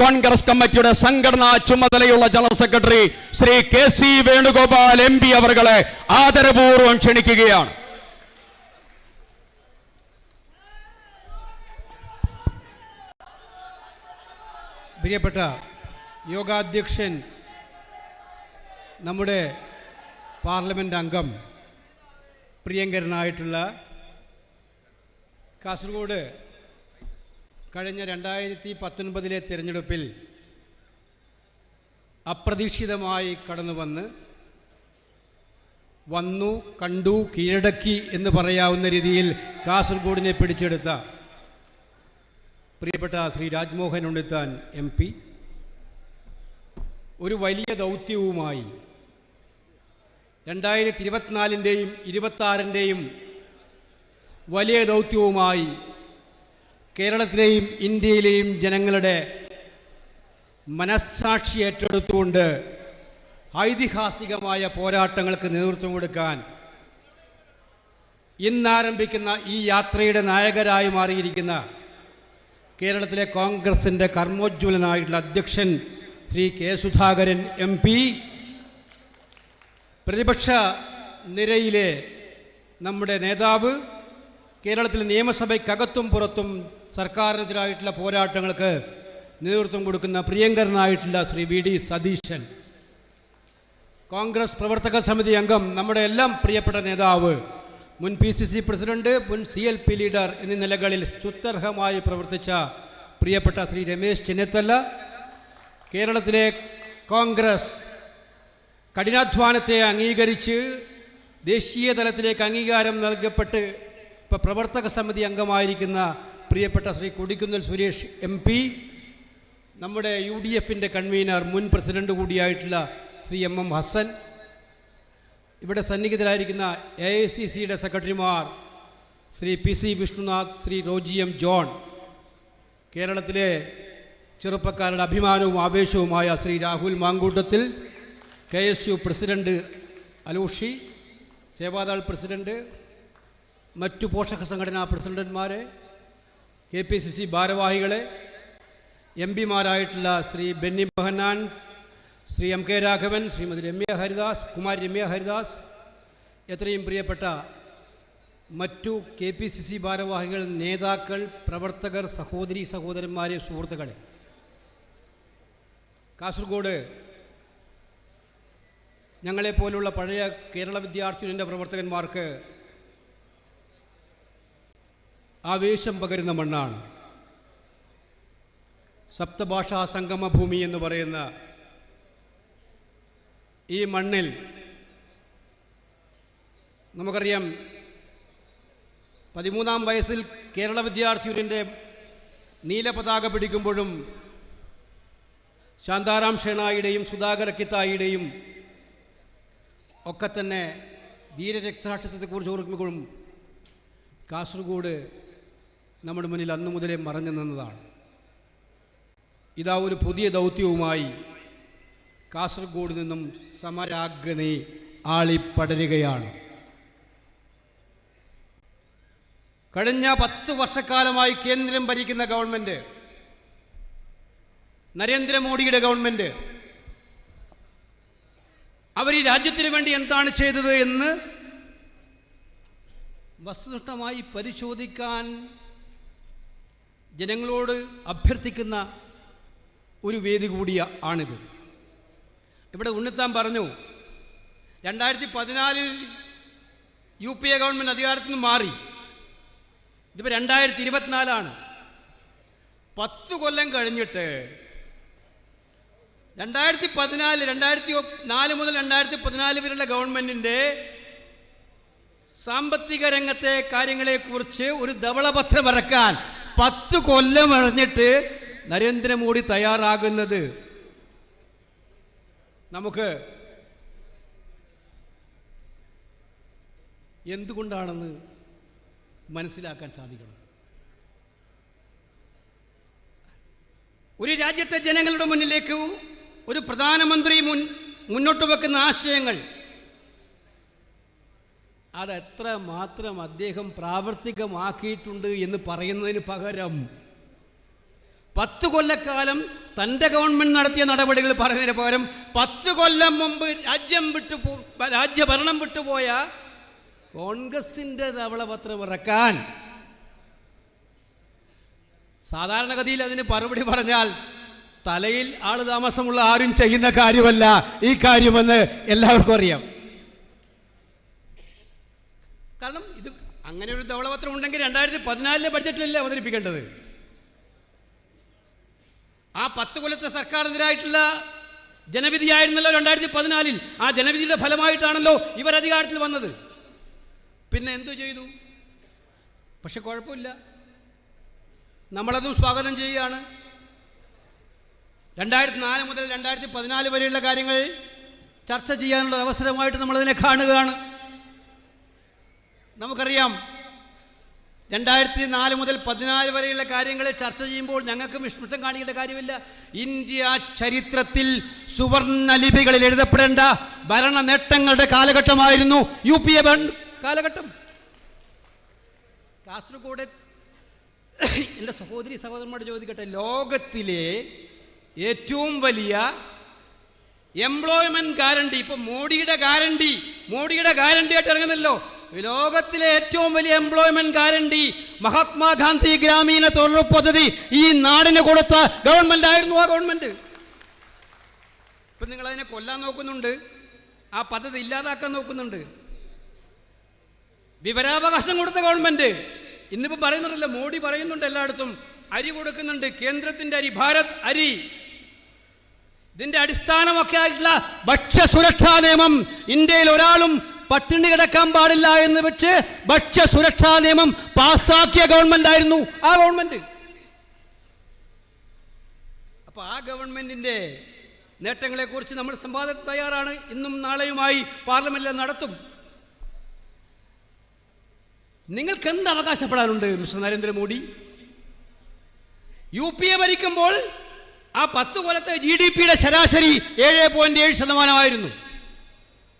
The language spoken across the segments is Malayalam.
കോൺഗ്രസ് കമ്മിറ്റിയുടെ സംഘടനാ ചുമതലയുള്ള general secretary Shri K C Venugopal M P അവർകളെ ആദരപൂർവം ക്ഷണിക്കുകയാണ്. പ്രിയപ്പെട്ട യോഗാധ്യക്ഷൻ നമ്മുടെ പാർലമെന്റ് അംഗം പ്രിയങ്കരനായിട്ടുള്ള കാസർഗോഡ് കഴിഞ്ഞ രണ്ടായിരത്തി പത്തൊൻപതിലെ തിരഞ്ഞെടുപ്പിൽ അപ്രതീക്ഷിതമായി കടന്നു വന്ന് വന്നു കണ്ടു കീഴടക്കി എന്ന് പറയാവുന്ന രീതിയിൽ കാസർഗോഡിനെ പിടിച്ചെടുത്ത പ്രിയപ്പെട്ട ശ്രീ രാജ്മോഹൻ ഉണ്ണിത്താൻ എം പി. ഒരു വലിയ ദൗത്യവുമായി രണ്ടായിരത്തി ഇരുപത്തിനാലിന്റെയും ഇരുപത്താറിന്റെയും വലിയ ദൗത്യവുമായി കേരളത്തിലെയും ഇന്ത്യയിലെയും ജനങ്ങളുടെ മനസ്സാക്ഷി ഏറ്റെടുത്തുകൊണ്ട് ഐതിഹാസികമായ പോരാട്ടങ്ങൾക്ക് നേതൃത്വം കൊടുക്കാൻ ഇന്നാരംഭിക്കുന്ന ഈ യാത്രയുടെ നായകരായി മാറിയിരിക്കുന്ന കേരളത്തിലെ കോൺഗ്രസിന്റെ കർമ്മോജ്വലനായിട്ടുള്ള അധ്യക്ഷൻ Shri K Sudhakaran M P പ്രതിപക്ഷ നിരയിലെ നമ്മുടെ നേതാവ് കേരളത്തിലെ നിയമസഭയ്ക്കകത്തും പുറത്തും സർക്കാരിനെതിരായിട്ടുള്ള പോരാട്ടങ്ങൾക്ക് നേതൃത്വം കൊടുക്കുന്ന പ്രിയങ്കരനായിട്ടുള്ള ശ്രീ വി ഡി സതീശൻ. കോൺഗ്രസ് പ്രവർത്തക സമിതി അംഗം നമ്മുടെ എല്ലാം പ്രിയപ്പെട്ട നേതാവ് മുൻ പി സി സി പ്രസിഡന്റ് മുൻ സി എൽ പി ലീഡർ എന്നീ നിലകളിൽ സ്തുത്യർഹമായി പ്രവർത്തിച്ച പ്രിയപ്പെട്ട ശ്രീ രമേശ് ചെന്നിത്തല കേരളത്തിലെ കോൺഗ്രസ് കഠിനാധ്വാനത്തെ അംഗീകരിച്ച് ദേശീയ തലത്തിലേക്ക് അംഗീകാരം നൽകപ്പെട്ട് ഇപ്പോൾ പ്രവർത്തക സമിതി അംഗമായിരിക്കുന്ന പ്രിയപ്പെട്ട ശ്രീ കൊടിക്കുന്നിൽ സുരേഷ് എം പി നമ്മുടെ യു ഡി എഫിന്റെ കൺവീനർ മുൻ പ്രസിഡന്റ് കൂടിയായിട്ടുള്ള ശ്രീ എം എം ഹസൻ ഇവിടെ സന്നിഹിതരായിരിക്കുന്ന എ ഐ സി സിയുടെ സെക്രട്ടറിമാർ Shri P C Vishnunath Shri Roji M John കേരളത്തിലെ ചെറുപ്പക്കാരുടെ അഭിമാനവും ആവേശവുമായ Shri Rahul Mankoottathil K S U president അലൂഷി Seva Dal president മറ്റു പോഷക സംഘടനാ പ്രസിഡന്റ്മാരെ കെ പി സി സി ഭാരവാഹികളെ എം പിമാരായിട്ടുള്ള ശ്രീ ബെന്നി ബഹന്നാൻ ശ്രീ എം കെ രാഘവൻ ശ്രീമതി രമ്യ ഹരിദാസ് കുമാരി രമ്യ ഹരിദാസ് എത്രയും പ്രിയപ്പെട്ട മറ്റു കെ പി സി സി ഭാരവാഹികൾ നേതാക്കൾ പ്രവർത്തകർ സഹോദരി സഹോദരന്മാരെ സുഹൃത്തുക്കളെ. കാസർഗോഡ് ഞങ്ങളെപ്പോലുള്ള പഴയ കേരള വിദ്യാർത്ഥി പ്രവർത്തകന്മാർക്ക് ആവേശം പകരുന്ന മണ്ണാണ്. സപ്തഭാഷാ സംഗമഭൂമി എന്ന് പറയുന്ന ഈ മണ്ണിൽ നമുക്കറിയാം പതിമൂന്നാം വയസ്സിൽ കേരള വിദ്യാർത്ഥിയുടെ നീലപതാക പിടിക്കുമ്പോഴും ശാന്താറാം ഷേണായിയുടെയും സുധാകര കിത്തായിയുടെയും ഒക്കെ തന്നെ ധീരരക്തസാക്ഷിത്വത്തെക്കുറിച്ച് ഓർക്കുമ്പോഴും കാസർഗോഡ് നമ്മുടെ മുന്നിൽ അന്നു മുതലേ മറഞ്ഞു നിന്നതാണ്. ഇതാ ഒരു പുതിയ ദൗത്യവുമായി കാസർഗോഡ് നിന്നും സമരാഗ്നി ആളിപ്പടരുകയാണ്. കഴിഞ്ഞ പത്ത് വർഷക്കാലമായി കേന്ദ്രം ഭരിക്കുന്ന ഗവൺമെന്റ് നരേന്ദ്രമോദിയുടെ ഗവൺമെന്റ് അവർ ഈ രാജ്യത്തിന് വേണ്ടി എന്താണ് ചെയ്തത് എന്ന് വസ്തുനിഷ്ഠമായി പരിശോധിക്കാൻ ജനങ്ങളോട് അഭ്യർത്ഥിക്കുന്ന ഒരു വേദി കൂടിയ ആണിത്. ഇവിടെ ഉണ്ണിത്താൻ പറഞ്ഞു രണ്ടായിരത്തി പതിനാലിൽ യു പി എ ഗവൺമെന്റ് അധികാരത്തിൽ നിന്ന് മാറി. ഇതിപ്പോൾ രണ്ടായിരത്തി ഇരുപത്തിനാലാണ് പത്ത് കൊല്ലം കഴിഞ്ഞിട്ട് രണ്ടായിരത്തി പതിനാല് രണ്ടായിരത്തി നാല് മുതൽ രണ്ടായിരത്തി പതിനാല് വരെയുള്ള ഗവൺമെന്റിന്റെ സാമ്പത്തിക രംഗത്തെ കാര്യങ്ങളെക്കുറിച്ച് ഒരു ധവളപത്രം ഇറക്കാൻ പത്ത് കൊല്ലം അറിഞ്ഞിട്ട് നരേന്ദ്രമോദി തയ്യാറാകുന്നത്. നമുക്ക് എന്തുകൊണ്ടാണെന്ന് മനസ്സിലാക്കാൻ സാധിക്കണം. ഒരു രാജ്യത്തെ ജനങ്ങളുടെ മുന്നിലേക്ക് ഒരു പ്രധാനമന്ത്രി മുൻ മുന്നോട്ട് വെക്കുന്ന ആശയങ്ങൾ അതെത്ര മാത്രം അദ്ദേഹം പ്രാവർത്തികമാക്കിയിട്ടുണ്ട് എന്ന് പറയുന്നതിന് പകരം പത്ത് കൊല്ലക്കാലം തന്റെ ഗവൺമെന്റ് നടത്തിയ നടപടികൾ പറയുന്നതിന് പകരം പത്ത് കൊല്ലം മുമ്പ് രാജ്യം വിട്ടു രാജ്യഭരണം വിട്ടുപോയ കോൺഗ്രസിന്റെ ധവളപത്രം ഇറക്കാൻ. സാധാരണഗതിയിൽ അതിന് മറുപടി പറഞ്ഞാൽ തലയിൽ ആൾ താമസമുള്ള ആരും ചെയ്യുന്ന കാര്യമല്ല. ഈ കാര്യമെന്ന് എല്ലാവർക്കും അറിയാം. കാരണം ഇത് അങ്ങനെ ഒരു ധവളപത്രം ഉണ്ടെങ്കിൽ രണ്ടായിരത്തി പതിനാലിലെ ബഡ്ജറ്റിലല്ലേ അവതരിപ്പിക്കേണ്ടത്? ആ പത്ത് കൊല്ലത്തെ സർക്കാരിനെതിരായിട്ടുള്ള ജനവിധിയായിരുന്നല്ലോ രണ്ടായിരത്തി പതിനാലിൽ. ആ ജനവിധിയുടെ ഫലമായിട്ടാണല്ലോ ഇവർ അധികാരത്തിൽ വന്നത്. പിന്നെ എന്തു ചെയ്തു? പക്ഷെ കുഴപ്പമില്ല. നമ്മളതും സ്വാഗതം ചെയ്യുകയാണ്. രണ്ടായിരത്തി നാല് മുതൽ രണ്ടായിരത്തി പതിനാല് വരെയുള്ള കാര്യങ്ങൾ ചർച്ച ചെയ്യാനുള്ള അവസരമായിട്ട് നമ്മളതിനെ കാണുകയാണ്. നമുക്കറിയാം രണ്ടായിരത്തി നാല് മുതൽ പതിനാല് വരെയുള്ള കാര്യങ്ങൾ ചർച്ച ചെയ്യുമ്പോൾ ഞങ്ങൾക്കും വിഷ്ണുഷ്ടം കാണിക്കേണ്ട കാര്യമില്ല. ഇന്ത്യ ചരിത്രത്തിൽ സുവർണ ലിപികളിൽ എഴുതപ്പെടേണ്ട ഭരണ നേട്ടങ്ങളുടെ കാലഘട്ടമായിരുന്നു യു പി എ കാലഘട്ടം. കാസർഗോഡ് എന്റെ സഹോദരി സഹോദരന്മാരോട് ചോദിക്കട്ടെ ലോകത്തിലെ ഏറ്റവും വലിയ എംപ്ലോയ്മെന്റ് ഗ്യാരണ്ടി ഇപ്പൊ മോഡിയുടെ ഗ്യാരണ്ടി മോഡിയുടെ ഗ്യാരണ്ടി ആയിട്ട് ഇറങ്ങുന്നല്ലോ. ലോകത്തിലെ ഏറ്റവും വലിയ എംപ്ലോയ്മെന്റ് ഗ്യാരണ്ടി മഹാത്മാഗാന്ധി ഗ്രാമീണ തൊഴിലുറപ്പ് പദ്ധതി ഈ നാടിന് കൊടുത്ത ഗവൺമെന്റ് ആയിരുന്നു ആ ഗവൺമെന്റ് ഇപ്പൊ നിങ്ങൾ അതിനെ കൊല്ലാൻ നോക്കുന്നുണ്ട്. ആ പദ്ധതി ഇല്ലാതാക്കാൻ നോക്കുന്നുണ്ട്. വിവരാവകാശം കൊടുത്ത ഗവൺമെന്റ് ഇന്നിപ്പോ പറയുന്നുണ്ടല്ലോ മോഡി പറയുന്നുണ്ട് എല്ലായിടത്തും അരി കൊടുക്കുന്നുണ്ട് കേന്ദ്രത്തിന്റെ അരി ഭാരത് അരി. ഇതിന്റെ അടിസ്ഥാനമൊക്കെ ആയിട്ടുള്ള ഭക്ഷ്യസുരക്ഷാ നിയമം ഇന്ത്യയിൽ ഒരാളും പട്ടിണി കിടക്കാൻ പാടില്ല എന്ന് വെച്ച് ഭക്ഷ്യ സുരക്ഷാ നിയമം പാസ്സാക്കിയ ഗവൺമെന്റ് ആയിരുന്നു ആ ഗവൺമെന്റ് അപ്പൊ ആ ഗവൺമെന്റിന്റെ നേട്ടങ്ങളെക്കുറിച്ച് നമ്മൾ സംവാദത്തിന് തയ്യാറാണ്. ഇന്നും നാളെയുമായി പാർലമെന്റിൽ നടത്തും. നിങ്ങൾക്ക് എന്ത് അവകാശപ്പെടാനുണ്ട് mister Narendra Modi? U P A ഭരിക്കുമ്പോൾ ആ പത്ത് കൊല്ലത്തെ ജി ഡി പിയുടെ ശരാശരി ഏഴ് പോയിന്റ് ഏഴ് ശതമാനമായിരുന്നു.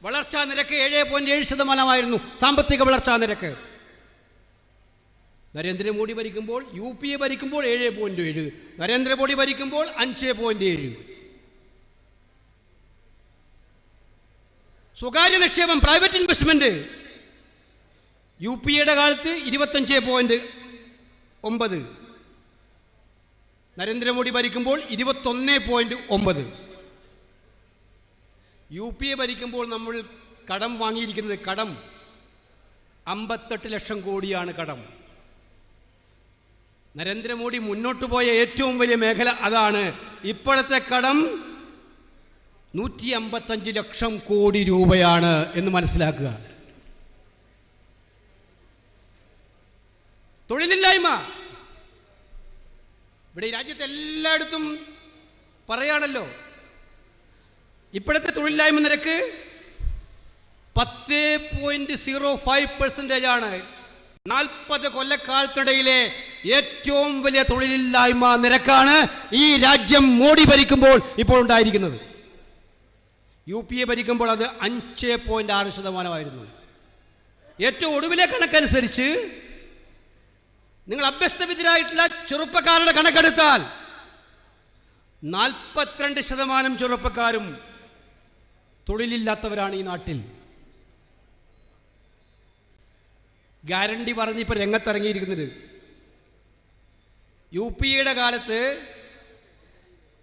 വളർച്ചാ നിരക്ക് ഏഴ് പോയിന്റ് ഏഴ് ശതമാനമായിരുന്നു. സാമ്പത്തിക വളർച്ചാ നിരക്ക്. നരേന്ദ്രമോദി ഭരിക്കുമ്പോൾ യു പി എ ഭരിക്കുമ്പോൾ ഏഴ് പോയിന്റ് ഏഴ്. നരേന്ദ്രമോദി ഭരിക്കുമ്പോൾ അഞ്ച് പോയിന്റ് ഏഴ്. സ്വകാര്യ നിക്ഷേപം പ്രൈവറ്റ് ഇൻവെസ്റ്റ്മെന്റ് യു പി എയുടെ കാലത്ത് ഇരുപത്തഞ്ച് പോയിന്റ് ഒമ്പത്. നരേന്ദ്രമോദി ഭരിക്കുമ്പോൾ ഇരുപത്തൊന്ന് പോയിന്റ് ഒമ്പത്. യു പി എ ഭരിക്കുമ്പോൾ നമ്മൾ കടം വാങ്ങിയിരിക്കുന്നത് കടം. അമ്പത്തെട്ട് ലക്ഷം കോടിയാണ് കടം. നരേന്ദ്രമോദി മുന്നോട്ട് പോയ ഏറ്റവും വലിയ മേഖല അതാണ്. ഇപ്പോഴത്തെ കടം നൂറ്റി അമ്പത്തഞ്ച് ലക്ഷം കോടി രൂപയാണ് എന്ന് മനസ്സിലാക്കുക. തൊഴിലില്ലായ്മ. ഇവിടെ രാജ്യത്ത് എല്ലായിടത്തും പറയാണല്ലോ ഇപ്പോഴത്തെ തൊഴിലില്ലായ്മ നിരക്ക് പത്ത് പോയിന്റ് സീറോ ഫൈവ് പെർസെന്റേജ് ആണ്. നാൽപ്പത് കൊല്ലക്കാലത്തിടയിലെ ഏറ്റവും വലിയ തൊഴിലില്ലായ്മ നിരക്കാണ് ഈ രാജ്യം മോഡി ഭരിക്കുമ്പോൾ ഇപ്പോൾ ഉണ്ടായിരിക്കുന്നത്. യു പി എ ഭരിക്കുമ്പോൾ അത് അഞ്ച് പോയിന്റ് ആറ് ശതമാനമായിരുന്നു. ഏറ്റവും ഒടുവിലെ കണക്കനുസരിച്ച് നിങ്ങൾ അഭ്യസ്തവിദ്യരായിട്ടുള്ള ചെറുപ്പക്കാരുടെ കണക്കെടുത്താൽ നാൽപ്പത്തിരണ്ട് ശതമാനം ചെറുപ്പക്കാരും തൊഴിലില്ലാത്തവരാണ് ഈ നാട്ടിൽ. ഗ്യാരണ്ടി പറഞ്ഞ് ഇപ്പോൾ രംഗത്തിറങ്ങിയിരിക്കുന്നത്. യു പി എയുടെ കാലത്ത്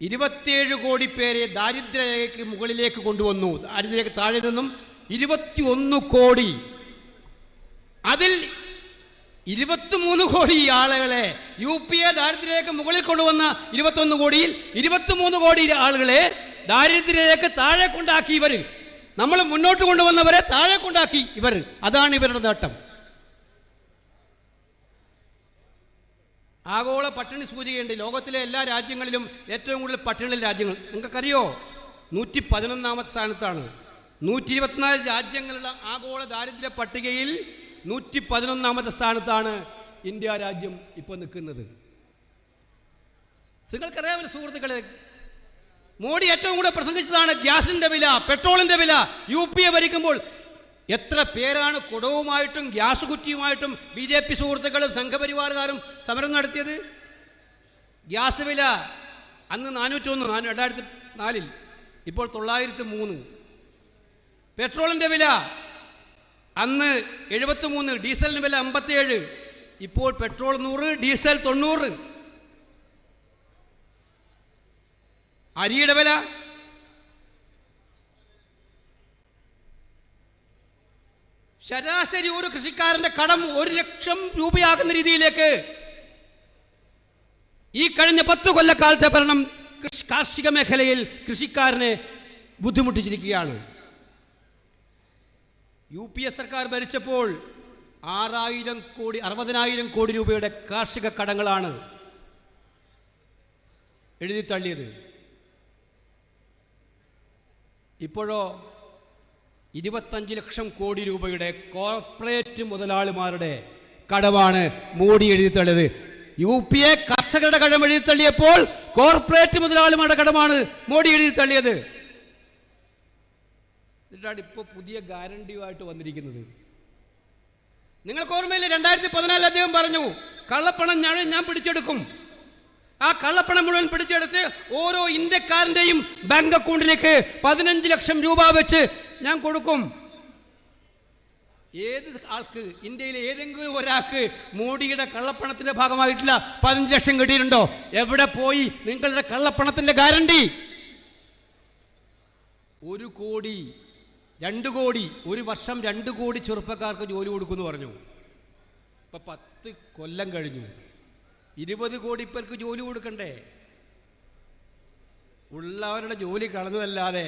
ഇരുപത്തിയേഴ് കോടി പേരെ ദാരിദ്ര്യരേഖയ്ക്ക് മുകളിലേക്ക് കൊണ്ടുവന്നു. ദാരിദ്ര്യരേഖ താഴെ നിന്നും ഇരുപത്തിയൊന്ന് കോടി. അതിൽ ഇരുപത്തിമൂന്ന് കോടി ആളുകളെ യു പി എ ദാരിദ്ര്യരേഖ മുകളിൽ കൊണ്ടുവന്ന ഇരുപത്തൊന്ന് കോടിയിൽ ഇരുപത്തിമൂന്ന് കോടി ആളുകളെ ദാരിദ്ര്യരേഖ താഴെ കൊണ്ടാക്കി ഇവർ നമ്മൾ മുന്നോട്ട് കൊണ്ടുവന്നവരെ താഴെ കൊണ്ടാക്കി ഇവർ അതാണ് ഇവരുടെ നേട്ടം. ആഗോള പട്ടിണി സൂചികയുണ്ട്. ലോകത്തിലെ എല്ലാ രാജ്യങ്ങളിലും ഏറ്റവും കൂടുതൽ പട്ടിണി രാജ്യങ്ങൾ. നിങ്ങൾക്കറിയോ? നൂറ്റി പതിനൊന്നാമത്തെ സ്ഥാനത്താണ്. നൂറ്റി ഇരുപത്തിനാല് രാജ്യങ്ങളുള്ള ആഗോള ദാരിദ്ര്യ പട്ടികയിൽ നൂറ്റി പതിനൊന്നാമത്തെ സ്ഥാനത്താണ് ഇന്ത്യ രാജ്യം ഇപ്പോൾ നിൽക്കുന്നത്. നിങ്ങൾക്കറിയാമല്ലോ സുഹൃത്തുക്കളെ മോഡി ഏറ്റവും കൂടെ പ്രസംഗിച്ചതാണ് ഗ്യാസിന്റെ വില പെട്രോളിന്റെ വില. യു പി എ ഭരിക്കുമ്പോൾ എത്ര പേരാണ് കുടവുമായിട്ടും ഗ്യാസ് കുറ്റിയുമായിട്ടും ബി ജെ പി സുഹൃത്തുക്കളും സംഘപരിവാറുകാരും സമരം നടത്തിയത്? ഗ്യാസ് വില അന്ന് നാനൂറ്റൊന്ന് നാനൂ രണ്ടായിരത്തി നാലിൽ ഇപ്പോൾ തൊള്ളായിരത്തി മൂന്ന് പെട്രോളിന്റെ വില അന്ന് എഴുപത്തി മൂന്ന് ഡീസലിന് വില അമ്പത്തിയേഴ്. ഇപ്പോൾ പെട്രോൾ നൂറ് ഡീസൽ തൊണ്ണൂറ്. അരിയുടെ വില? ശരാശരി ഒരു കൃഷിക്കാരന്റെ കടം ഒരു ലക്ഷം രൂപയാകുന്ന രീതിയിലേക്ക് ഈ കഴിഞ്ഞ പത്ത് കൊല്ലക്കാലത്തെ ഭരണം കാർഷിക മേഖലയിൽ കൃഷിക്കാരനെ ബുദ്ധിമുട്ടിച്ചിരിക്കുകയാണ്. യു പി എ സർക്കാർ ഭരിച്ചപ്പോൾ ആറായിരം കോടി അറുപതിനായിരം കോടി രൂപയുടെ കാർഷിക കടങ്ങളാണ് എഴുതി തള്ളിയത്. ഇപ്പോഴോ ഇരുപത്തഞ്ച് ലക്ഷം കോടി രൂപയുടെ കോർപ്പറേറ്റ് മുതലാളിമാരുടെ കടവാണ് മോഡി എഴുതി തള്ളിയത് യു പി എ കർഷകരുടെ കടം എഴുതി തള്ളിയപ്പോൾ കോർപ്പറേറ്റ് മുതലാളിമാരുടെ കടമാണ് മോഡി എഴുതി തള്ളിയത് എന്നിട്ടാണ് ഇപ്പോൾ പുതിയ ഗ്യാരണ്ടിയുമായിട്ട് വന്നിരിക്കുന്നത്. നിങ്ങൾക്ക് ഓർമ്മയില്ല? രണ്ടായിരത്തി പതിനാലിൽ അദ്ദേഹം പറഞ്ഞു കള്ളപ്പണം ഞാൻ ഞാൻ പിടിച്ചെടുക്കും. ആ കള്ളപ്പണം മുഴുവൻ പിടിച്ചെടുത്ത് ഓരോ ഇന്ത്യക്കാരന്റെയും ബാങ്ക് അക്കൗണ്ടിലേക്ക് പതിനഞ്ച് ലക്ഷം രൂപ വെച്ച് ഞാൻ കൊടുക്കും. ഏത് ആൾക്ക് ഇന്ത്യയിലെ ഏതെങ്കിലും ഒരാൾക്ക് മോഡിയുടെ കള്ളപ്പണത്തിന്റെ ഭാഗമായിട്ടില്ല പതിനഞ്ച് ലക്ഷം കിട്ടിയിട്ടുണ്ടോ? എവിടെ പോയി നിങ്ങളുടെ കള്ളപ്പണത്തിന്റെ ഗ്യാരണ്ടി? ഒരു കോടി രണ്ട് കോടി ഒരു വർഷം രണ്ട് കോടി ചെറുപ്പക്കാർക്ക് ജോലി കൊടുക്കുമെന്ന് പറഞ്ഞു. ഇപ്പൊ പത്ത് കൊല്ലം കഴിഞ്ഞു. ഇരുപത് കോടി പേർക്ക് ജോലി കൊടുക്കണ്ടേ? ഉള്ളവരുടെ ജോലി കളഞ്ഞതല്ലാതെ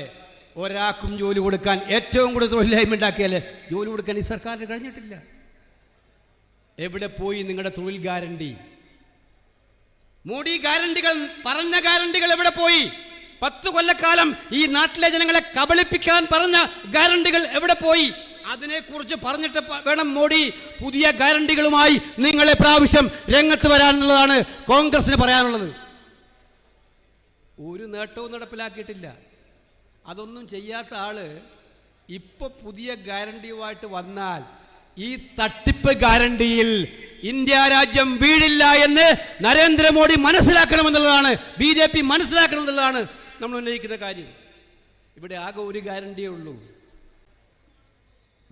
ഒരാൾക്കും ജോലി കൊടുക്കാൻ ഏറ്റവും കൂടുതൽ തൊഴിലില്ലായ്മ ഉണ്ടാക്കിയാൽ ജോലി കൊടുക്കാൻ ഈ സർക്കാരിന് കഴിഞ്ഞിട്ടില്ല. എവിടെ പോയി നിങ്ങളുടെ തൊഴിൽ ഗ്യാരണ്ടി? മോഡി ഗ്യാരണ്ടികൾ പറഞ്ഞ ഗ്യാരണ്ടികൾ എവിടെ പോയി? പത്ത് കൊല്ലക്കാലം ഈ നാട്ടിലെ ജനങ്ങളെ കബളിപ്പിക്കാൻ പറഞ്ഞ ഗ്യാരണ്ടികൾ എവിടെ പോയി? അതിനെക്കുറിച്ച് പറഞ്ഞിട്ട് വേണം മോഡി പുതിയ ഗ്യാരണ്ടികളുമായി നിങ്ങളെ പ്രാവശ്യം രംഗത്ത് വരാനുള്ളതാണ് കോൺഗ്രസിന് പറയാനുള്ളത്. ഒരു നേട്ടവും നടപ്പിലാക്കിയിട്ടില്ല. അതൊന്നും ചെയ്യാത്ത ആൾ ഇപ്പൊ പുതിയ ഗ്യാരണ്ടിയുമായിട്ട് വന്നാൽ ഈ തട്ടിപ്പ് ഗ്യാരണ്ടിയിൽ ഇന്ത്യ രാജ്യം വീഴില്ല എന്ന് നരേന്ദ്രമോദി മനസ്സിലാക്കണമെന്നുള്ളതാണ് ബി ജെ പി മനസ്സിലാക്കണമെന്നുള്ളതാണ് നമ്മൾ ഉന്നയിക്കുന്ന കാര്യം. ഇവിടെ ആകെ ഒരു ഗ്യാരണ്ടിയേ ഉള്ളൂ.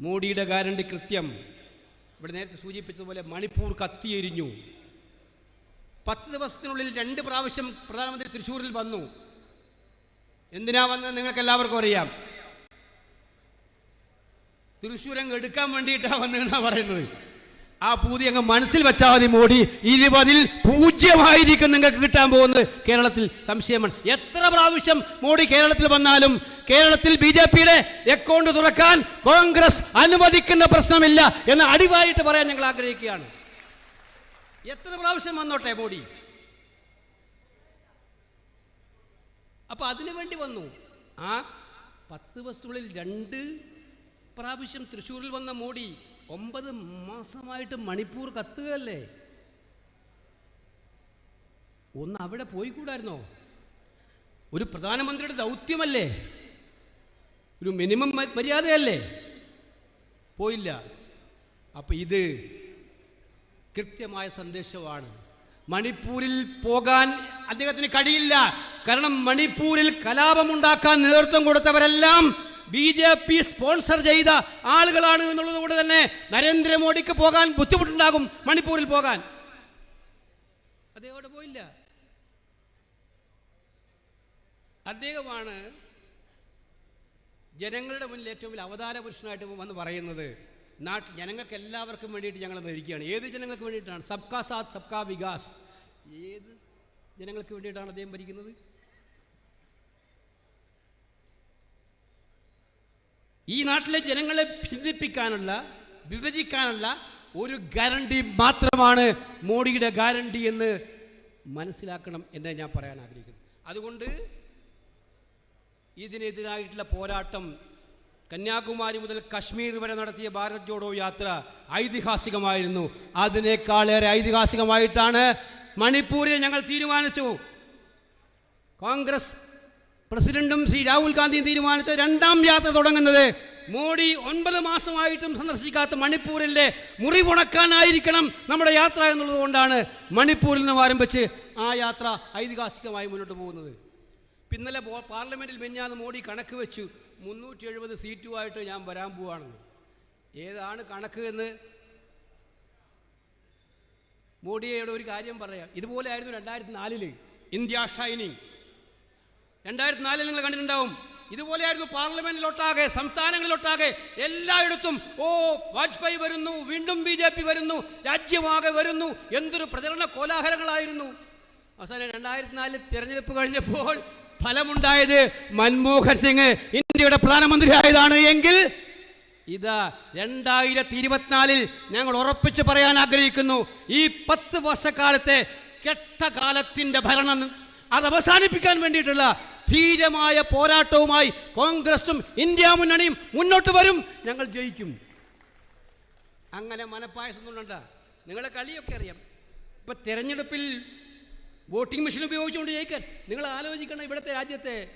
മോഡിയുടെ ഗ്യാരണ്ടി കൃത്യം. ഇവിടെ നേരത്തെ സൂചിപ്പിച്ചതുപോലെ മണിപ്പൂർ കത്തിയെരിഞ്ഞു. പത്ത് ദിവസത്തിനുള്ളിൽ രണ്ട് പ്രാവശ്യം പ്രധാനമന്ത്രി തൃശ്ശൂരിൽ വന്നു. എന്തിനാ വന്നത് നിങ്ങൾക്ക് എല്ലാവർക്കും അറിയാം. തൃശ്ശൂരങ്ങ് എടുക്കാൻ വേണ്ടിയിട്ടാണ് വന്നതെന്നാണ് പറയുന്നത്. ആ പൂതി അങ്ങ് മനസ്സിൽ വെച്ചാൽ മതി മോഡി. ഇരുപതിൽ പൂജ്യമായിരിക്കും നിങ്ങൾക്ക് കിട്ടാൻ പോകുന്നത് കേരളത്തിൽ. സംശയമാണ് എത്ര പ്രാവശ്യം മോഡി കേരളത്തിൽ വന്നാലും കേരളത്തിൽ ബി ജെ പിയുടെ അക്കൗണ്ട് തുറക്കാൻ കോൺഗ്രസ് അനുവദിക്കുന്ന പ്രശ്നമില്ല എന്ന് അടിവായിട്ട് പറയാൻ ഞങ്ങൾ ആഗ്രഹിക്കുകയാണ്. എത്ര പ്രാവശ്യം വന്നോട്ടെ മോഡി? അപ്പൊ അതിനു വേണ്ടി വന്നു. ആ പത്ത് ബസ്സുകളിൽ രണ്ട് പ്രാവശ്യം തൃശ്ശൂരിൽ വന്ന മോഡി. ഒമ്പത് മാസമായിട്ട് മണിപ്പൂർ കത്തുകയല്ലേ? ഒന്ന് അവിടെ പോയിക്കൂടായിരുന്നോ? ഒരു പ്രധാനമന്ത്രിയുടെ ദൗത്യമല്ലേ? ഒരു മിനിമം മര്യാദയല്ലേ? പോയില്ല. അപ്പം ഇത് കൃത്യമായ സന്ദേശമാണ്. മണിപ്പൂരിൽ പോകാൻ അദ്ദേഹത്തിന് കഴിയില്ല. കാരണം മണിപ്പൂരിൽ കലാപമുണ്ടാക്കാൻ നേതൃത്വം കൊടുത്തവരെല്ലാം ബി ജെ പി സ്പോൺസർ ചെയ്ത ആളുകളാണ് എന്നുള്ളത് കൊണ്ട് തന്നെ നരേന്ദ്രമോദിക്ക് പോകാൻ ബുദ്ധിമുട്ടുണ്ടാകും മണിപ്പൂരിൽ പോകാൻ. അദ്ദേഹം പോയില്ല. അദ്ദേഹമാണ് ജനങ്ങളുടെ മുന്നിൽ ഏറ്റവും വലിയ അവതാര പുരുഷനായിട്ട് വന്ന് പറയുന്നത്. നാട്ടിൽ ജനങ്ങൾക്ക് എല്ലാവർക്കും വേണ്ടിയിട്ട് ഞങ്ങൾ ഭരിക്കുകയാണ് ഏത് ജനങ്ങൾക്ക് വേണ്ടിയിട്ടാണ്? സബ്കാ സാത്ത് സബ്കാ വികാസ്. ഏത് ജനങ്ങൾക്ക് വേണ്ടിയിട്ടാണ് അദ്ദേഹം ഭരിക്കുന്നത്? ഈ നാട്ടിലെ ജനങ്ങളെ ഭിന്നിപ്പിക്കാനുള്ള വിഭജിക്കാനുള്ള ഒരു ഗ്യാരണ്ടി മാത്രമാണ് മോഡിയുടെ ഗ്യാരണ്ടി എന്ന് മനസ്സിലാക്കണം എന്ന് ഞാൻ പറയാൻ ആഗ്രഹിക്കുന്നു. അതുകൊണ്ട് ഇതിനെതിരായിട്ടുള്ള പോരാട്ടം കന്യാകുമാരി മുതൽ കശ്മീർ വരെ നടത്തിയ ഭാരത് ജോഡോ യാത്ര ഐതിഹാസികമായിരുന്നു. അതിനേക്കാളേറെ ഐതിഹാസികമായിട്ടാണ് മണിപ്പൂരിൽ ഞങ്ങൾ തീരുമാനിച്ചു. കോൺഗ്രസ് പ്രസിഡന്റും ശ്രീ രാഹുൽ ഗാന്ധിയും തീരുമാനിച്ച രണ്ടാം യാത്ര തുടങ്ങുന്നത് മോഡി ഒൻപത് മാസമായിട്ടും സന്ദർശിക്കാത്ത മണിപ്പൂരിലെ മുറിവുണക്കാനായിരിക്കണം നമ്മുടെ യാത്ര എന്നുള്ളത് കൊണ്ടാണ് മണിപ്പൂരിൽ നിന്ന് ആരംഭിച്ച് ആ യാത്ര ഐതിഹാസികമായി മുന്നോട്ട് പോകുന്നത്. ഇന്നലെ പാർലമെന്റിൽ മെഞ്ഞാന്ന് മോഡി കണക്ക് വെച്ചു. മുന്നൂറ്റി എഴുപത് സീറ്റുമായിട്ട് ഞാൻ വരാൻ പോവാണെന്ന് ഏതാണ് കണക്ക് എന്ന്? മോഡിയോട് ഒരു കാര്യം പറയാം. ഇതുപോലെ ആയിരുന്നു രണ്ടായിരത്തി നാലിൽ ഇന്ത്യ ഷൈനിങ്. രണ്ടായിരത്തി നാലിൽ നിങ്ങൾ കണ്ടിട്ടുണ്ടാവും. ഇതുപോലെയായിരുന്നു പാർലമെന്റിലൊട്ടാകെ സംസ്ഥാനങ്ങളിലൊട്ടാകെ എല്ലായിടത്തും ഓ വാജ്പേയി വരുന്നു വീണ്ടും ബി ജെ പി വരുന്നു രാജ്യമാകെ വരുന്നു എന്തൊരു പ്രചരണ കോലാഹലങ്ങളായിരുന്നു. അവസാനം രണ്ടായിരത്തി നാലിൽ തിരഞ്ഞെടുപ്പ് കഴിഞ്ഞപ്പോൾ ഫലമുണ്ടായത് മൻമോഹൻ സിംഗ് ഇന്ത്യയുടെ പ്രധാനമന്ത്രിയായതാണ് എങ്കിൽ ഇതാ രണ്ടായിരത്തി ഇരുപത്തിനാലിൽ ഞങ്ങൾ ഉറപ്പിച്ച് പറയാൻ ആഗ്രഹിക്കുന്നു ഈ പത്ത് വർഷക്കാലത്തെ കെട്ട കാലത്തിന്റെ ഭരണം അത് അവസാനിപ്പിക്കാൻ വേണ്ടിയിട്ടുള്ള ധീരമായ പോരാട്ടവുമായി കോൺഗ്രസും ഇന്ത്യ മുന്നണിയും മുന്നോട്ട് വരും. ഞങ്ങൾ ജയിക്കും. അങ്ങനെ മനപ്പായസം കൊണ്ടുണ്ട. നിങ്ങളെ കളിയൊക്കെ അറിയാം. ഇപ്പം തിരഞ്ഞെടുപ്പിൽ വോട്ടിംഗ് മെഷീൻ ഉപയോഗിച്ചുകൊണ്ട് ജയിക്കാൻ നിങ്ങൾ ആലോചിക്കണം ഇവിടുത്തെ രാജ്യത്തെ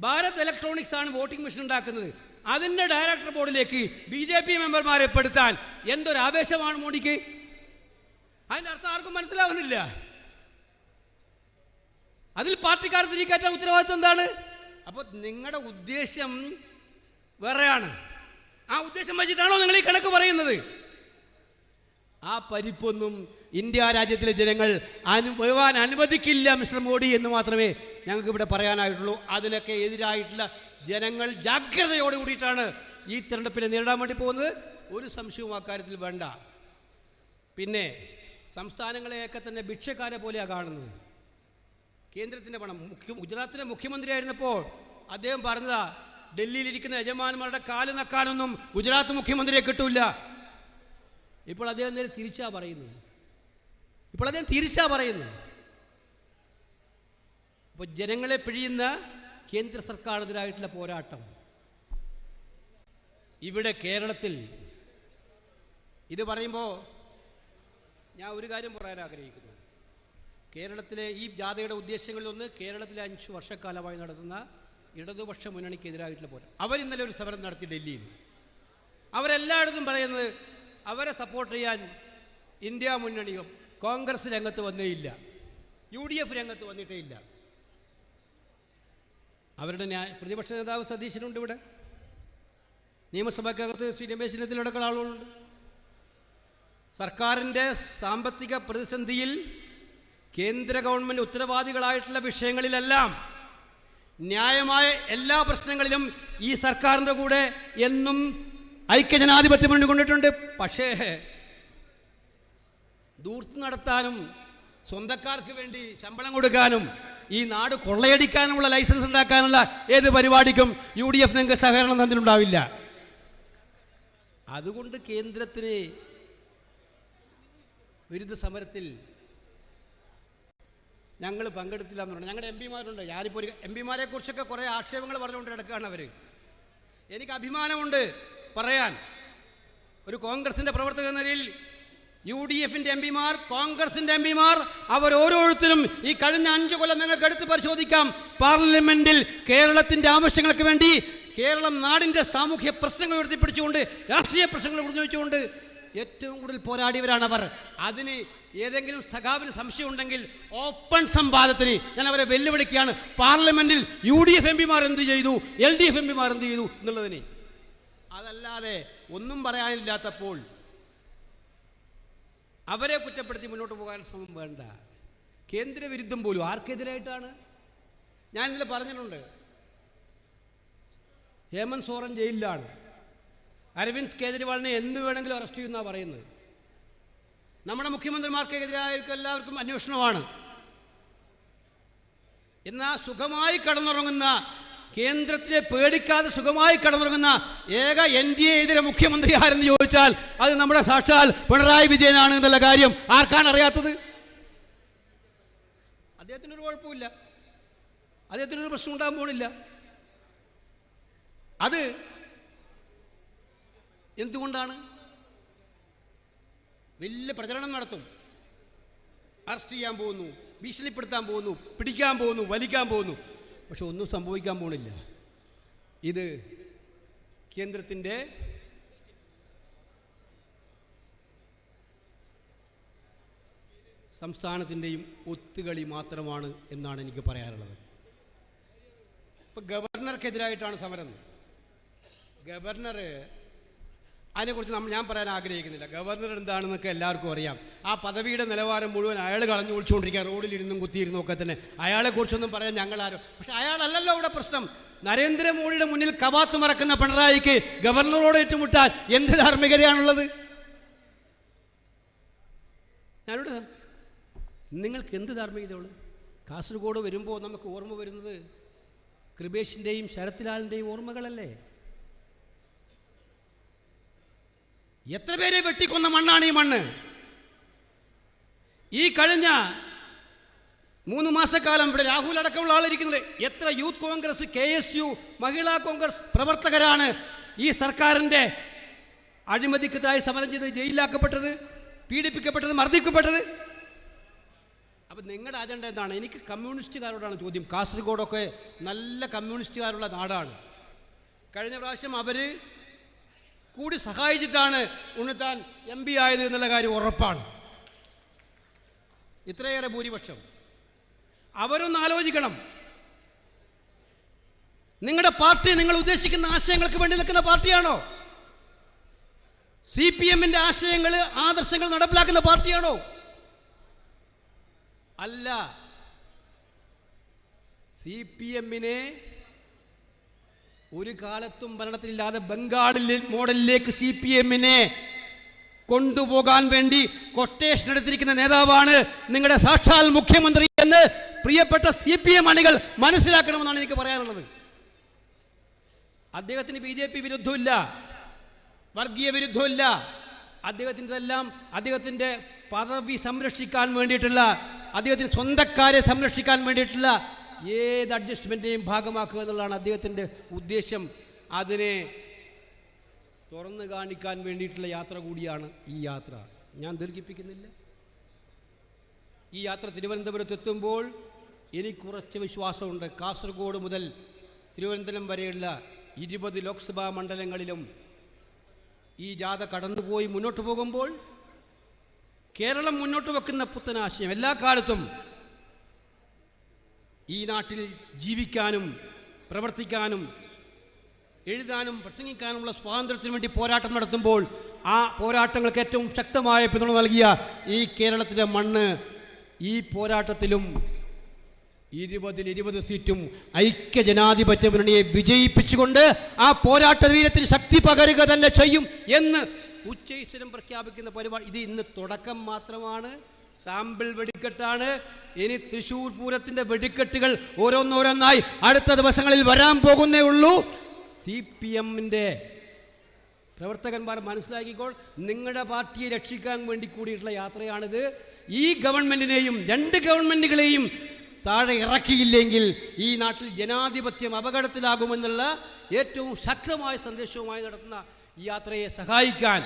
ഭാരത് ഇലക്ട്രോണിക്സ് ആണ് വോട്ടിംഗ് മെഷീൻ ഉണ്ടാക്കുന്നത്. അതിന്റെ ഡയറക്ടർ ബോർഡിലേക്ക് ബി ജെ പി മെമ്പർമാരെ പെടുത്താൻ എന്തൊരു ആവേശമാണ് മോഡിക്ക് അതിന്റെ അർത്ഥം ആർക്കും മനസ്സിലാവുന്നില്ല. അതിൽ പാർട്ടിക്കാർ തിരികേറ്റാൻ ഉത്തരവാദിത്വം എന്താണ്? അപ്പോൾ നിങ്ങളുടെ ഉദ്ദേശം വേറെയാണ്. ആ ഉദ്ദേശം വെച്ചിട്ടാണോ നിങ്ങൾ ഈ കണക്ക് പറയുന്നത്? ആ പരിപ്പൊന്നും ഇന്ത്യ രാജ്യത്തിലെ ജനങ്ങൾ അനുഭവാൻ അനുവദിക്കില്ല മിസ്റ്റർ മോഡി എന്ന് മാത്രമേ ഞങ്ങൾക്ക് ഇവിടെ പറയാനായിട്ടുള്ളൂ. അതിനൊക്കെ എതിരായിട്ടുള്ള ജനങ്ങൾ ജാഗ്രതയോട് കൂടിയിട്ടാണ് ഈ തിരഞ്ഞെടുപ്പിനെ നേരിടാൻ വേണ്ടി പോകുന്നത്. ഒരു സംശയവും അക്കാര്യത്തിൽ വേണ്ട. പിന്നെ സംസ്ഥാനങ്ങളെയൊക്കെ തന്നെ ഭിക്ഷക്കാരെ പോലെയാണ് കാണുന്നത്. കേന്ദ്രത്തിന്റെ പണം. മുഖ്യ ഗുജറാത്തിലെ മുഖ്യമന്ത്രിയായിരുന്നപ്പോൾ അദ്ദേഹം പറഞ്ഞതാ ഡൽഹിയിലിരിക്കുന്ന യജമാനന്മാരുടെ കാൽ നക്കാനൊന്നും ഗുജറാത്ത് മുഖ്യമന്ത്രിയെ കിട്ടൂല. ഇപ്പോൾ അദ്ദേഹം നേരെ തിരിച്ചാ പറയുന്നു ഇപ്പോൾ അദ്ദേഹം തിരിച്ചാ പറയുന്നു അപ്പോൾ ജനങ്ങളെ പിഴിയുന്ന കേന്ദ്ര സർക്കാരിനെതിരായിട്ടുള്ള പോരാട്ടം. ഇവിടെ കേരളത്തിൽ ഇത് പറയുമ്പോൾ ഞാൻ ഒരു കാര്യം പറയാൻ ആഗ്രഹിക്കുന്നു. കേരളത്തിലെ ഈ ജാഥയുടെ ഉദ്ദേശങ്ങളിലൊന്ന് കേരളത്തിലെ അഞ്ച് വർഷക്കാലമായി നടത്തുന്ന ഇടതുപക്ഷ മുന്നണിക്കെതിരായിട്ടുള്ള പോരാ അവരിന്നലെ ഒരു സമരം നടത്തി ഡൽഹിയിൽ. അവരെല്ലായിടത്തും പറയുന്നത് അവരെ സപ്പോർട്ട് ചെയ്യാൻ ഇന്ത്യ മുന്നണിയോ കോൺഗ്രസ് രംഗത്ത് വന്നേയില്ല യു ഡി എഫ് രംഗത്ത് വന്നിട്ടേ ഇല്ല. അവരുടെ ന്യായ പ്രതിപക്ഷ നേതാവ് സതീശനുണ്ട് ഇവിടെ. നിയമസഭയ്ക്കകത്ത് ശ്രീ രമേശ് ചെന്നിത്തലടക്കം ആളുകളുണ്ട് സർക്കാരിന്റെ സാമ്പത്തിക പ്രതിസന്ധിയിൽ കേന്ദ്ര ഗവൺമെന്റ് ഉത്തരവാദികളായിട്ടുള്ള വിഷയങ്ങളിലെല്ലാം ന്യായമായ എല്ലാ പ്രശ്നങ്ങളിലും ഈ സർക്കാരിന്റെ കൂടെ എന്നും ഐക്യജനാധിപത്യം മുന്നിൽ കൊണ്ടിട്ടുണ്ട് പക്ഷേ ദൂർത്ത് നടത്താനും സ്വന്തക്കാർക്ക് വേണ്ടി ശമ്പളം കൊടുക്കാനും ഈ നാട് കൊള്ളയടിക്കാനുമുള്ള ലൈസൻസ് ഉണ്ടാക്കാനുള്ള ഏത് പരിപാടിക്കും യു ഡി എഫ് നിങ്ങൾക്ക് സഹകരണം തന്നിട്ടുണ്ടാവില്ല. അതുകൊണ്ട് കേന്ദ്രത്തിന് വിരുദ്ധ സമരത്തിൽ ഞങ്ങൾ പങ്കെടുത്തില്ല എന്ന് പറഞ്ഞു. ഞങ്ങളുടെ എം പിമാരുണ്ട്. ഞാനിപ്പോൾ ഒരു എം പിമാരെ കുറിച്ചൊക്കെ കുറേ ആക്ഷേപങ്ങൾ പറഞ്ഞുകൊണ്ട് കിടക്കുകയാണ് അവർ എനിക്ക് അഭിമാനമുണ്ട് പറയാൻ. ഒരു കോൺഗ്രസിന്റെ എന്ന നിലയിൽ യു ഡി എഫിന്റെ എം പിമാർ കോൺഗ്രസിന്റെ എം പിമാർ അവർ ഓരോരുത്തരും ഈ കഴിഞ്ഞ അഞ്ച് കൊല്ലം നിങ്ങൾക്ക് എടുത്ത് പരിശോധിക്കാം. പാർലമെന്റിൽ കേരളത്തിന്റെ ആവശ്യങ്ങൾക്ക് വേണ്ടി കേരളം നാടിന്റെ സാമൂഹ്യ പ്രശ്നങ്ങൾ ഉയർത്തിപ്പിടിച്ചുകൊണ്ട് രാഷ്ട്രീയ പ്രശ്നങ്ങൾ ഉയർത്തിപ്പിടിച്ചുകൊണ്ട് ഏറ്റവും കൂടുതൽ പോരാടിയവരാണ് അവർ. അതിന് ഏതെങ്കിലും സഖാവിന് സംശയമുണ്ടെങ്കിൽ ഓപ്പൺ സംവാദത്തിന് ഞാൻ അവരെ വെല്ലുവിളിക്കുകയാണ്. പാർലമെന്റിൽ യു ഡി എഫ് എം പിമാർ എന്ത് ചെയ്തു? എൽ ഡി എഫ് എം പിമാർ എന്ത് ചെയ്തു എന്നുള്ളതിന്. അതല്ലാതെ ഒന്നും പറയാനില്ലാത്തപ്പോൾ അവരെ കുറ്റപ്പെടുത്തി മുന്നോട്ട് പോകാൻ ശ്രമം വേണ്ട. കേന്ദ്രവിരുദ്ധം പോലും ആർക്കെതിരായിട്ടാണ്? ഞാൻ പറഞ്ഞിട്ടുണ്ട്. ഹേമന്ത് സോറൻ ജയിലിലാണ്. അരവിന്ദ് കേജ്രിവാളിനെ എന്ത് വേണമെങ്കിലും അറസ്റ്റ് ചെയ്യുന്ന പറയുന്നത്. നമ്മുടെ മുഖ്യമന്ത്രിമാർക്കെതിരായിരിക്കും എല്ലാവർക്കും അന്വേഷണമാണ്. എന്നാൽ സുഖമായി കടന്നുറങ്ങുന്ന കേന്ദ്രത്തിനെ പേടിക്കാതെ സുഖമായി കടന്നുറങ്ങുന്ന ഏക എൻ ഡി എ എതിരെ മുഖ്യമന്ത്രി ആരെന്ന് ചോദിച്ചാൽ അത് നമ്മുടെ സാക്ഷാൽ പിണറായി വിജയനാണ് എന്നുള്ള കാര്യം ആർക്കാണ് അറിയാത്തത്? അദ്ദേഹത്തിനൊരു കുഴപ്പമില്ല. അദ്ദേഹത്തിനൊരു പ്രശ്നം ഉണ്ടാകാൻ പോണില്ല. അത് എന്തുകൊണ്ടാണ്? വലിയ പ്രചരണം നടത്തും. അറസ്റ്റ് ചെയ്യാൻ പോകുന്നു ഭീഷണിപ്പെടുത്താൻ പോകുന്നു പിടിക്കാൻ പോകുന്നു വലിക്കാൻ പോകുന്നു. പക്ഷെ ഒന്നും സംഭവിക്കാൻ പോണില്ല. ഇത് കേന്ദ്രത്തിന്റെ സംസ്ഥാനത്തിന്റെയും ഒത്തുകളി മാത്രമാണ് എന്നാണ് എനിക്ക് പറയാനുള്ളത്. ഇപ്പം ഗവർണർക്കെതിരായിട്ടാണ് സമരം. ഗവർണർ അതിനെക്കുറിച്ച് നമ്മൾ ഞാൻ പറയാൻ ആഗ്രഹിക്കുന്നില്ല. ഗവർണർ എന്താണെന്നൊക്കെ എല്ലാവർക്കും അറിയാം. ആ പദവിയുടെ നിലവാരം മുഴുവൻ അയാൾ കളഞ്ഞു ഒളിച്ചുകൊണ്ടിരിക്കുക റോഡിലിരുന്നും കുത്തിയിരുന്നും ഒക്കെ തന്നെ. അയാളെക്കുറിച്ചൊന്നും പറയാൻ ഞങ്ങളാരും പക്ഷെ അയാളല്ലല്ലോ ഇവിടെ പ്രശ്നം. നരേന്ദ്രമോദിയുടെ മുന്നിൽ കവാത്ത് മറക്കുന്ന പിണറായിക്ക് ഗവർണറോട് ഏറ്റുമുട്ടാൻ എന്ത് ധാർമ്മികതയാണുള്ളത്? ഞാനോട് നിങ്ങൾക്ക് എന്ത് ധാർമ്മികതയുള്ളു കാസർഗോഡ് വരുമ്പോൾ നമുക്ക് ഓർമ്മ വരുന്നത് കൃപേഷിന്റെയും ശരത്ലാലിന്റെയും ഓർമ്മകളല്ലേ? എത്ര പേരെ വെട്ടിക്കൊന്ന മണ്ണാണ് ഈ മണ്ണ്? ഈ കഴിഞ്ഞ മൂന്ന് മാസക്കാലം ഇവിടെ രാഹുൽ അടക്കമുള്ള ആളിരിക്കുന്നത്. എത്ര youth Congress K S U Mahila Congress പ്രവർത്തകരാണ് ഈ സർക്കാരിന്റെ അഴിമതിക്കെതിരായി സമരം ചെയ്ത് ജയിലിലാക്കപ്പെട്ടത് പീഡിപ്പിക്കപ്പെട്ടത് മർദ്ദിക്കപ്പെട്ടത്? അപ്പം നിങ്ങളുടെ അജണ്ട എന്താണ്? എനിക്ക് കമ്മ്യൂണിസ്റ്റുകാരോടാണ് ചോദ്യം. കാസർഗോഡൊക്കെ നല്ല കമ്മ്യൂണിസ്റ്റുകാരുള്ള നാടാണ്. കഴിഞ്ഞ പ്രാവശ്യം അവർ കൂടി സഹായിച്ചിട്ടാണ് ഉണ്ണിത്താൻ എം പി ആയത് എന്നുള്ള കാര്യം ഉറപ്പാണ്. ഇത്രയേറെ ഭൂരിപക്ഷം. അവരൊന്ന് ആലോചിക്കണം. നിങ്ങളുടെ പാർട്ടി നിങ്ങൾ ഉദ്ദേശിക്കുന്ന ആശയങ്ങൾക്ക് വേണ്ടി നിൽക്കുന്ന പാർട്ടിയാണോ? സി പി എമ്മിന്റെ ആശയങ്ങൾ ആദർശങ്ങൾ നടപ്പിലാക്കുന്ന പാർട്ടിയാണോ? അല്ല. സി പി എമ്മിനെ ഒരു കാലത്തും ഭരണത്തിലില്ലാതെ ബംഗാളിലെ മോഡലിലേക്ക് സി പി എമ്മിനെ കൊണ്ടുപോകാൻ വേണ്ടി കൊട്ടേഷൻ എടുത്തിരിക്കുന്ന നേതാവാണ് നിങ്ങളുടെ സാക്ഷാൽ മുഖ്യമന്ത്രി എന്ന് പ്രിയപ്പെട്ട സി പി എം അണികൾ മനസ്സിലാക്കണമെന്നാണ് എനിക്ക് പറയാനുള്ളത്. അദ്ദേഹത്തിന് ബി ജെ പി വിരുദ്ധമില്ല വർഗീയ വിരുദ്ധമില്ല അദ്ദേഹത്തിന്റെതെല്ലാം അദ്ദേഹത്തിന്റെ പദവി സംരക്ഷിക്കാൻ വേണ്ടിയിട്ടുള്ള അദ്ദേഹത്തിന് സ്വന്തക്കാരെ സംരക്ഷിക്കാൻ വേണ്ടിയിട്ടുള്ള ഏത് അഡ്ജസ്റ്റ്മെന്റിനെയും ഭാഗമാക്കുക എന്നുള്ളതാണ് അദ്ദേഹത്തിന്റെ ഉദ്ദേശം. അതിനെ തുറന്നു കാണിക്കാൻ വേണ്ടിയിട്ടുള്ള യാത്ര കൂടിയാണ് ഈ യാത്ര. ഞാൻ ദീർഘിപ്പിക്കുന്നില്ല. ഈ യാത്ര തിരുവനന്തപുരത്ത് എത്തുമ്പോൾ എനിക്ക് കുറച്ച് വിശ്വാസമുണ്ട്. കാസർഗോഡ് മുതൽ തിരുവനന്തപുരം വരെയുള്ള ഇരുപത് ലോക്സഭാ മണ്ഡലങ്ങളിലും ഈ ജാഥ കടന്നുപോയി മുന്നോട്ട് പോകുമ്പോൾ കേരളം മുന്നോട്ട് വെക്കുന്ന പുത്തനാശയം എല്ലാ കാലത്തും ഈ നാട്ടിൽ ജീവിക്കാനും പ്രവർത്തിക്കാനും എഴുതാനും പ്രസംഗിക്കാനുമുള്ള സ്വാതന്ത്ര്യത്തിന് വേണ്ടി പോരാട്ടം നടത്തുമ്പോൾ ആ പോരാട്ടങ്ങൾക്ക് ഏറ്റവും ശക്തമായ പിന്തുണ നൽകിയ ഈ കേരളത്തിലെ മണ്ണ് ഈ പോരാട്ടത്തിലും ഇരുപതിൽ ഇരുപത് സീറ്റും ഐക്യ ജനാധിപത്യ മുന്നണിയെ വിജയിപ്പിച്ചുകൊണ്ട് ആ പോരാട്ട വീരത്തിന് ശക്തി പകരുക തന്നെ ചെയ്യും എന്ന് ഉച്ചൈശ്വരം പ്രഖ്യാപിക്കുന്ന പരിപാടി. ഇത് ഇന്ന് തുടക്കം മാത്രമാണ്. സാമ്പിൾ വെടിക്കെട്ടാണ്. ഇനി തൃശൂർ പൂരത്തിന്റെ വെടിക്കെട്ടുകൾ ഓരോന്നോരോന്നായി അടുത്ത ദിവസങ്ങളിൽ വരാൻ പോകുന്നേ ഉള്ളൂ. സി പി എമ്മിന്റെ പ്രവർത്തകന്മാർ മനസ്സിലാക്കിക്കോൾ നിങ്ങളുടെ പാർട്ടിയെ രക്ഷിക്കാൻ വേണ്ടി കൂടിയിട്ടുള്ള യാത്രയാണിത്. ഈ ഗവൺമെന്റിനെയും രണ്ട് ഗവൺമെന്റുകളെയും താഴെ ഇറക്കിയില്ലെങ്കിൽ ഈ നാട്ടിൽ ജനാധിപത്യം അപകടത്തിലാകുമെന്നുള്ള ഏറ്റവും ശക്തമായ സന്ദേശവുമായി നടത്തുന്ന ഈ യാത്രയെ സഹായിക്കാൻ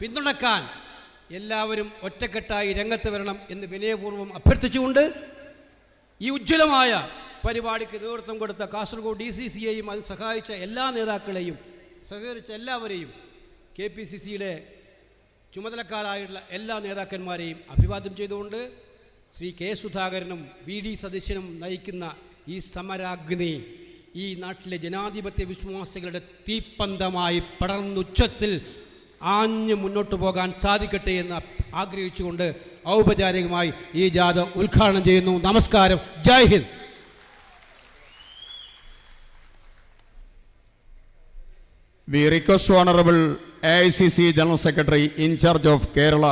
പിന്തുണക്കാൻ എല്ലാവരും ഒറ്റക്കെട്ടായി രംഗത്ത് വരണം എന്ന് വിനയപൂർവം അഭ്യർത്ഥിച്ചുകൊണ്ട് ഈ ഉജ്ജ്വലമായ പരിപാടിക്ക് നേതൃത്വം കൊടുത്ത കാസർഗോഡ് ഡി സി സിയെയും അത് സഹായിച്ച എല്ലാ നേതാക്കളെയും സഹകരിച്ച എല്ലാവരെയും കെ പി സി സിയുടെ ചുമതലക്കാരായിട്ടുള്ള എല്ലാ നേതാക്കന്മാരെയും അഭിവാദ്യം ചെയ്തുകൊണ്ട് ശ്രീ കെ സുധാകരനും വി ഡി സതീശനും നയിക്കുന്ന ഈ സമരാഗ്നി ഈ നാട്ടിലെ ജനാധിപത്യ വിശ്വാസികളുടെ തീപ്പന്തമായി പടർന്നുച്ചത്തിൽ ആഞ്ഞ് മുന്നോട്ട് പോകാൻ സാധിക്കട്ടെ എന്ന് ആഗ്രഹിച്ചുകൊണ്ട് ഔപചാരികമായി ഈ ജാഥ ഉദ്ഘാടനം ചെയ്യുന്നു. നമസ്കാരം. ജയ് Hind. V request honourable A I C C general secretary in charge of Kerala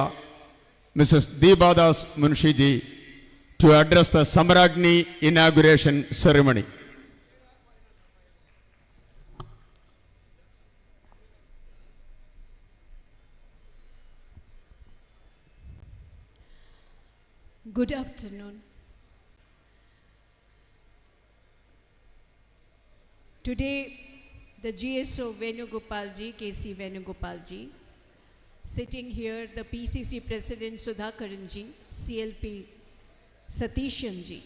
Mrs Deepa Das മുൻഷിജി to address the സമരാഗ്നി inauguration ceremony Good afternoon. Today, the GSO Venugopalji, KC Venugopalji, sitting here, the PCC President Sudhakaranji, CLP Satishanji,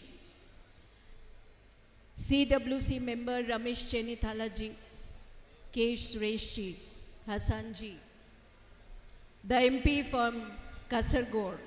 CWC member Ramesh Chenithalaji, Kesh ji, Hassan ji, the MP from Kasargod,